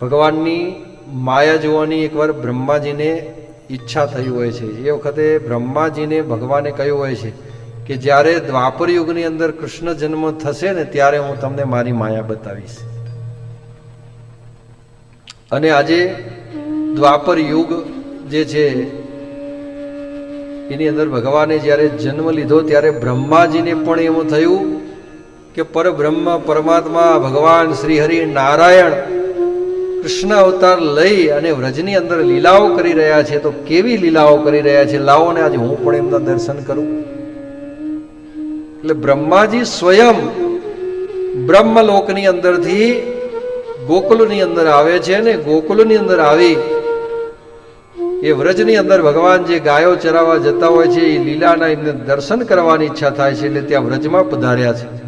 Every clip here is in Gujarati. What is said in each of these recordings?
ભગવાનની માયા જોવાની એકવાર બ્રહ્માજીને ઈચ્છા થઈ હોય છે. એ વખતે બ્રહ્માજીને ભગવાને કહ્યું હોય છે કે જ્યારે દ્વાપર યુગની અંદર કૃષ્ણ જન્મ થશે ને ત્યારે હું તમને મારી માયા બતાવીશ. અને આજે દ્વાપર યુગ જે છે, એની અંદર ભગવાને જ્યારે જન્મ લીધો ત્યારે બ્રહ્માજીને પણ એવું થયું કે પરબ્રહ્મ, પરમાત્મા, ભગવાન શ્રી હરિ નારાયણ કૃષ્ણ અવતાર લઈ અને વ્રજની અંદર લીલાઓ કરી રહ્યા છે, તો કેવી લીલાઓ કરી રહ્યા છે? લાવો ને આજે હું પણ એમના દર્શન કરું. એટલે બ્રહ્માજી સ્વયં બ્રહ્મલોકની અંદરથી ગોકુલની અંદર આવે છે ને ગોકુલની અંદર આવી એ વ્રજની અંદર ભગવાન જે ગાયો ચરાવવા જતા હોય છે, એ લીલાના એમને દર્શન કરવાની ઈચ્છા થાય છે, એટલે ત્યાં વ્રજમાં પધાર્યા છે.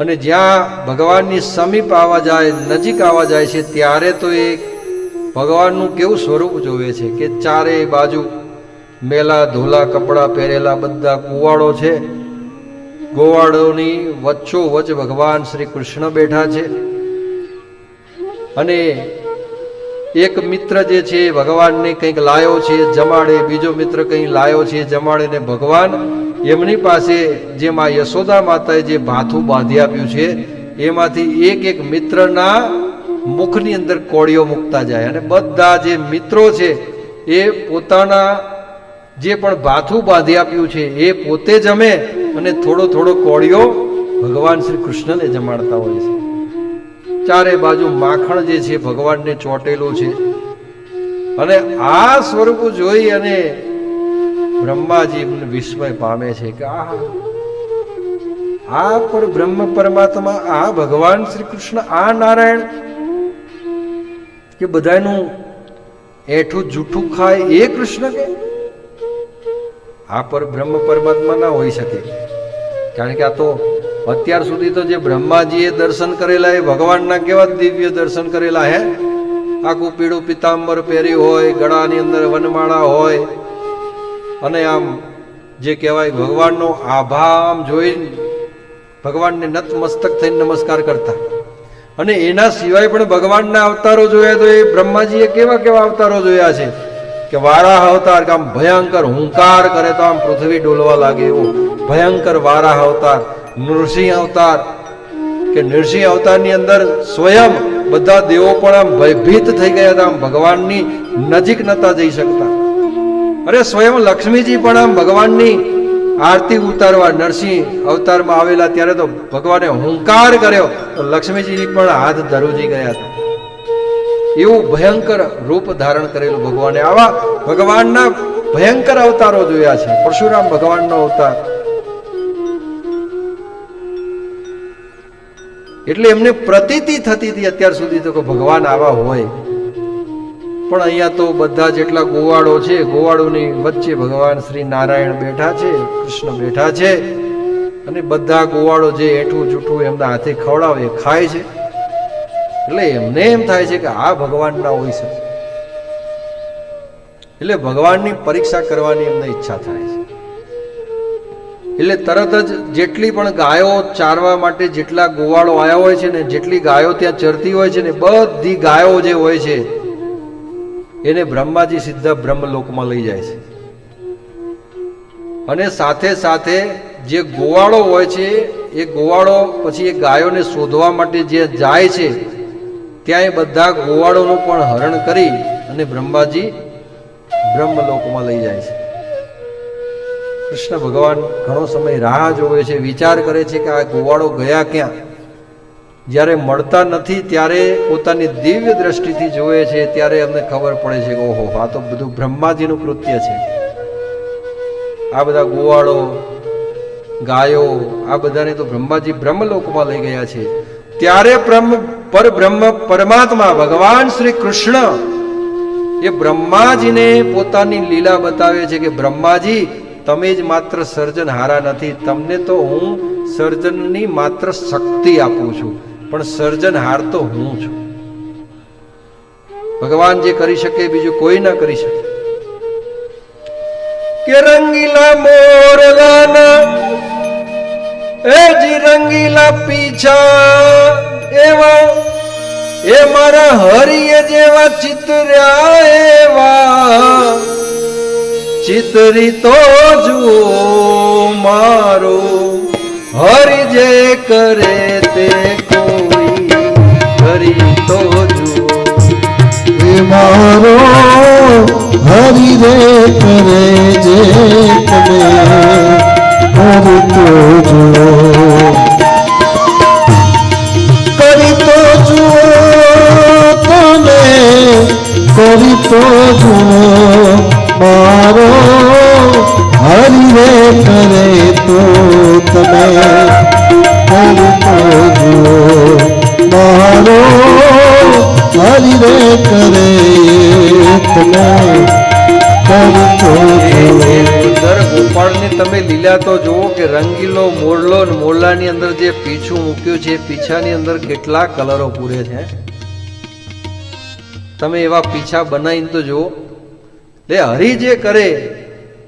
અને જ્યાં ભગવાનની સમીપ આવવા જાય, નજીક આવવા જાય છે, ત્યારે તો એ ભગવાનનું કેવું સ્વરૂપ જોવે છે કે ચારે બાજુ મેલા, ધોલા, કપડાં પહેરેલા બધા કુવાડો છે. ગોવાળોની વચ્ચોવચ ભગવાન શ્રી કૃષ્ણ બેઠા છે. અને એક મિત્ર જે છે ભગવાનને કંઈક લાયો છે, જમાડે, બીજો મિત્ર કંઈ લાયો છે જમાડે ને ભગવાન એમની પાસે જેમાં યશોદા માતાએ જે ભાથું બાંધી આપ્યું છે, એમાંથી એક એક મિત્રના મુખની અંદર કોળીઓ મૂકતા જાય અને બધા જે મિત્રો છે, એ પોતાના જે પણ ભાથું બાંધી આપ્યું છે, એ પોતે જમે અને થોડો થોડો કોળીઓ ભગવાન શ્રી કૃષ્ણને જમાડતા હોય છે. ચારે બાજુ માખણ જે છે, ભગવાનને ચોટેલું છે. અને આ સ્વરૂપ જોઈ અને બ્રહ્માજી વિસ્મય પામે છે કે આ આ પર બ્રહ્મ પરમાત્મા, આ ભગવાન શ્રી કૃષ્ણ, આ નારાયણ, કે બધાનું એઠું જૂઠું ખાય એ કૃષ્ણ કે? આ પર બ્રહ્મ પરમાત્મા ના હોઈ શકે. કારણ કે આ તો અત્યાર સુધી તો જે બ્રહ્માજીએ દર્શન કરેલા એ ભગવાનના કેવા દિવ્ય દર્શન કરેલા હે? આખું પીળું પિતાંબર પહેર્યું હોય, ગળાની અંદર વનમાળા હોય અને આમ જે કહેવાય ભગવાનનો આભા આમ જોઈ ભગવાનને નતમસ્તક થઈને નમસ્કાર કરતા. અને એના સિવાય પણ ભગવાનના અવતારો જોયા તો એ બ્રહ્માજીએ કેવા કેવા અવતારો જોયા છે? કે વારાહ અવતાર, કે આમ ભયંકર હુંકાર કરે તો આમ પૃથ્વી ડોલવા લાગે એવું. ભયંકર વારાહ અવતાર, નૃસિંહ અવતાર. કે નૃસિંહ અવતારની અંદર સ્વયં બધા દેવો પણ આમ ભયભીત થઈ ગયા હતા. આમ ભગવાનની નજીક નતા જઈ શકતા. અરે સ્વયં લક્ષ્મીજી પણ આમ ભગવાનની આરતી ઉતારવા નરસિંહ અવતારમાં આવેલા ત્યારે તો ભગવાને હુંકાર કર્યો. તો લક્ષ્મીજી પણ હાથ ધરુજી ગયા હતા. એવું ભયંકર રૂપ ધારણ કરેલું ભગવાને. આવા ભગવાનના ભયંકર અવતારો જોયા છે. પરશુરામ ભગવાનનો અવતાર. એટલે એમને પ્રતીતિ થતી હતી અત્યાર સુધી તો કે ભગવાન આવા હોય. પણ અહીંયા તો બધા જેટલા ગોવાળો છે, ગોવાળોની વચ્ચે ભગવાન શ્રી નારાયણ બેઠા છે, કૃષ્ણ બેઠા છે, અને બધા ગોવાળો જે એઠું જૂઠું એમના હાથે ખવડાવે ખાય છે. એટલે એમને એમ થાય છે કે આ ભગવાન ના હોઈ શકે એટલે ભગવાનની પરીક્ષા કરવાની એમને ઈચ્છા થાય છે. એટલે તરત જ જેટલી પણ ગાયો ચારવા માટે જેટલા ગોવાળો આવ્યા હોય છે ને, જેટલી ગાયો ત્યાં ચરતી હોય છે ને, બધી ગાયો જે હોય છે એને બ્રહ્માજી સીધા બ્રહ્મલોકમાં લઈ જાય છે. અને સાથે સાથે જે ગોવાળો હોય છે, એ ગોવાળો પછી એ ગાયોને શોધવા માટે જે જાય છે, ત્યાં એ બધા ગોવાળોનું પણ હરણ કરી અને બ્રહ્માજી બ્રહ્મલોકમાં લઈ જાય છે. કૃષ્ણ ભગવાન ઘણો સમય રાહ જોવે છે, વિચાર કરે છે કે આ ગોવાળો ગયા ક્યાં? જ્યારે મળતા નથી, ત્યારે પોતાની દિવ્ય દ્રષ્ટિથી જોવે છે, ત્યારે અમને ખબર પડે છે કે ઓહો, આ તો બધું બ્રહ્માજીનું કૃત્ય છે. આ બધા ગોવાળો, ગાયો, આ બધાને તો બ્રહ્માજી બ્રહ્મલોકમાં લઈ ગયા છે. ત્યારે બ્રહ્મ, પર બ્રહ્મ, પરમાત્મા, ભગવાન શ્રી કૃષ્ણ, એ બ્રહ્માજીને પોતાની લીલા બતાવે છે કે બ્રહ્માજી, તમે જ માત્ર સર્જનહારા નથી, તમને તો હું સર્જનની માત્ર શક્તિ આપું છું. પણ સર્જનહાર તો હું છું. ભગવાન જે કરી શકે, બીજું કોઈ ના કરી શકે. કે રંગીલા મોરલાના એ જી રંગીલા પીછા એવા, એ મારા હરિએ જેવા ચિતર્યા એવા. ચિતરી તો જુઓ મારો, હરિ જે કરે કરી તો જુઓ એ મારો હરી રે કરે જે તમે કરતો જુઓ. કરી તો જુઓ તમે કરી તો જુઓ. મારો તમે લીલા તો જુઓ કે રંગીલો, મોરલો મોરલાની અંદર જે પીછું મૂક્યું છે પીછાની અંદર કેટલા કલરો પૂરે છે? તમે એવા પીછા બનાવીને તો જુઓ. લે, હરી જે કરે,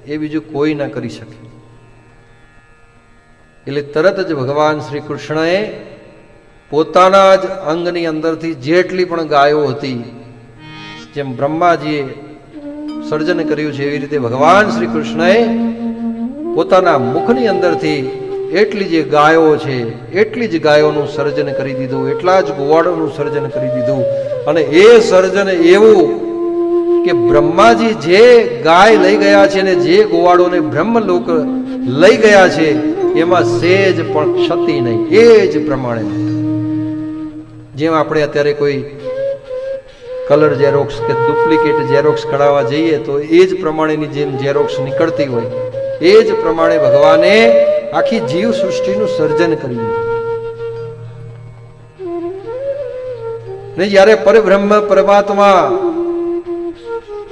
એ બીજું કોઈ ના કરી શકે. એટલે તરત જ ભગવાન શ્રી કૃષ્ણએ પોતાના જ અંગની અંદરથી જેટલી પણ ગાયો હતી, જેમ બ્રહ્માજીએ સર્જન કર્યું છે, એવી રીતે ભગવાન શ્રી કૃષ્ણએ પોતાના મુખની અંદરથી એટલી જે ગાયો છે, એટલી જ ગાયોનું સર્જન કરી દીધું, એટલા જ ગોવાળોનું સર્જન કરી દીધું. અને એ સર્જન એવું કે બ્રહ્માજી જે ગાય લઈ ગયા છે ને જે ગોવાળોને બ્રહ્મલોક લઈ ગયા છે, એમાં સેજ પણ ક્ષતિ નહીં. એ જ પ્રમાણે. જેમ આપણે અત્યારે કોઈ કલર ઝેરોક્સ કે ડુપ્લિકેટ ઝેરોક્સ કઢાવવા જઈએ તો એ જ પ્રમાણેની જેમ ઝેરોક્સ નીકળતી હોય. એ જ પ્રમાણે ભગવાને આખી જીવ સૃષ્ટિનું સર્જન કર્યું. ને જ્યારે પરબ્રહ્મ પરમાત્મા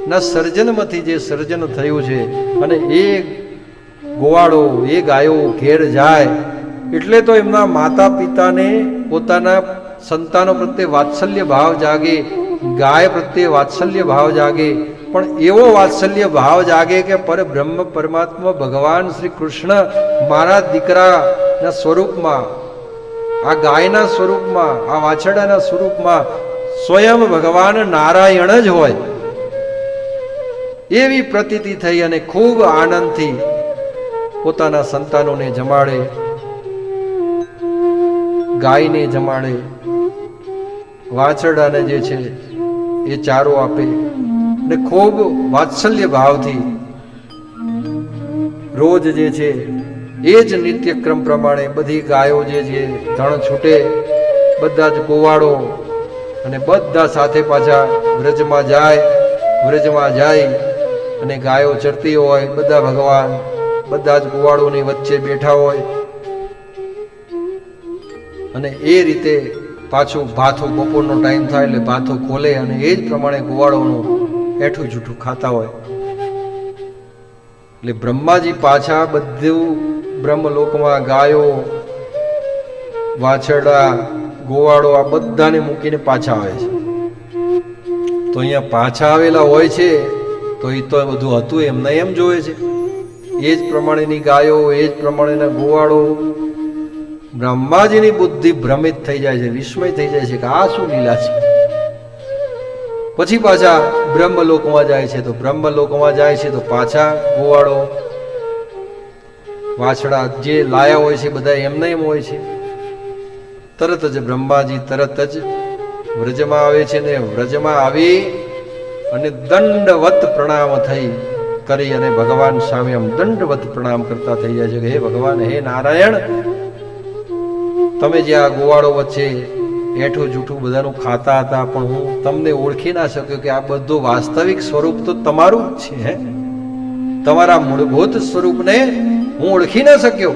ના સર્જનમાંથી જે સર્જન થયું છે અને એ ગોવાળો, એ ગાયો ઘેર જાય, એટલે તો એમના માતા પિતાને પોતાના સંતાનો પ્રત્યે વાત્સલ્ય ભાવ જાગે, ગાય પ્રત્યે વાત્સલ્ય ભાવ જાગે પણ એવો વાત્સલ્ય ભાવ જાગે કે પરબ્રહ્મ પરમાત્મા ભગવાન શ્રી કૃષ્ણ મારા દીકરાના સ્વરૂપમાં, આ ગાયના સ્વરૂપમાં, આ વાછડાના સ્વરૂપમાં સ્વયં ભગવાન નારાયણ જ હોય. એવી પ્રતીતિ થઈ અને ખૂબ આનંદથી પોતાના સંતાનોને જમાડે, ગાયને જમાડે, વાછરડાને જે છે એ ચારો આપે. ને ખૂબ વાત્સલ્ય ભાવથી રોજ જે છે, એ જ નિત્યક્રમ પ્રમાણે બધી ગાયો જે છે, ધણ છૂટે, બધા જ ગોવાળો અને બધા સાથે પાછા વ્રજમાં જાય વ્રજમાં જાય અને ગાયો ચરતી હોય, બધા ભગવાન, બધા જ ગોવાળોની વચ્ચે બેઠા હોય અને એ રીતે પાછું ભાથું બપોરનો ટાઈમ થાય એટલે ભાથું ખોલે અને એ જ પ્રમાણે ગોવાળોનું એઠું જૂઠું ખાતા હોય. એટલે બ્રહ્માજી પાછા બધું બ્રહ્મલોકમાં ગાયો, વાછરડા, ગોવાળો આ બધાને મૂકીને પાછા આવે છે. તો અહીંયા પાછા આવેલા હોય છે, તો એ તો બધું હતું એમને એમ જોવે છે. એ જ પ્રમાણેની ગાયો, એ જ પ્રમાણેના ગોવાળો. બ્રહ્માજીની બુદ્ધિ ભ્રમિત થઈ જાય છે, વિસ્મય થઈ જાય છે કે આ શું લીલા છે? પછી પાછા બ્રહ્મલોકમાં જાય છે. તો બ્રહ્મલોકમાં જાય છે તો પાછા ગોવાળો વાછડા જે લાયા હોય છે બધા એમને એમ હોય છે. તરત જ બ્રહ્માજી તરત જ વ્રજમાં આવે છે ને વ્રજમાં આવી અને દંડવત પ્રણામ થઈ કરી અને ભગવાન સામે આમ દંડવત પ્રણામ કરતા થઈ જાય છે કે હે ભગવાન, હે નારાયણ, તમે જે આ ગોવાળો વચ્ચે એઠું જૂઠું બધાનું ખાતા હતા, પણ હું તમને ઓળખી ના શક્યો કે આ બધું વાસ્તવિક સ્વરૂપ તો તમારું જ છે તમારા મૂળભૂત સ્વરૂપને હું ઓળખી ના શક્યો.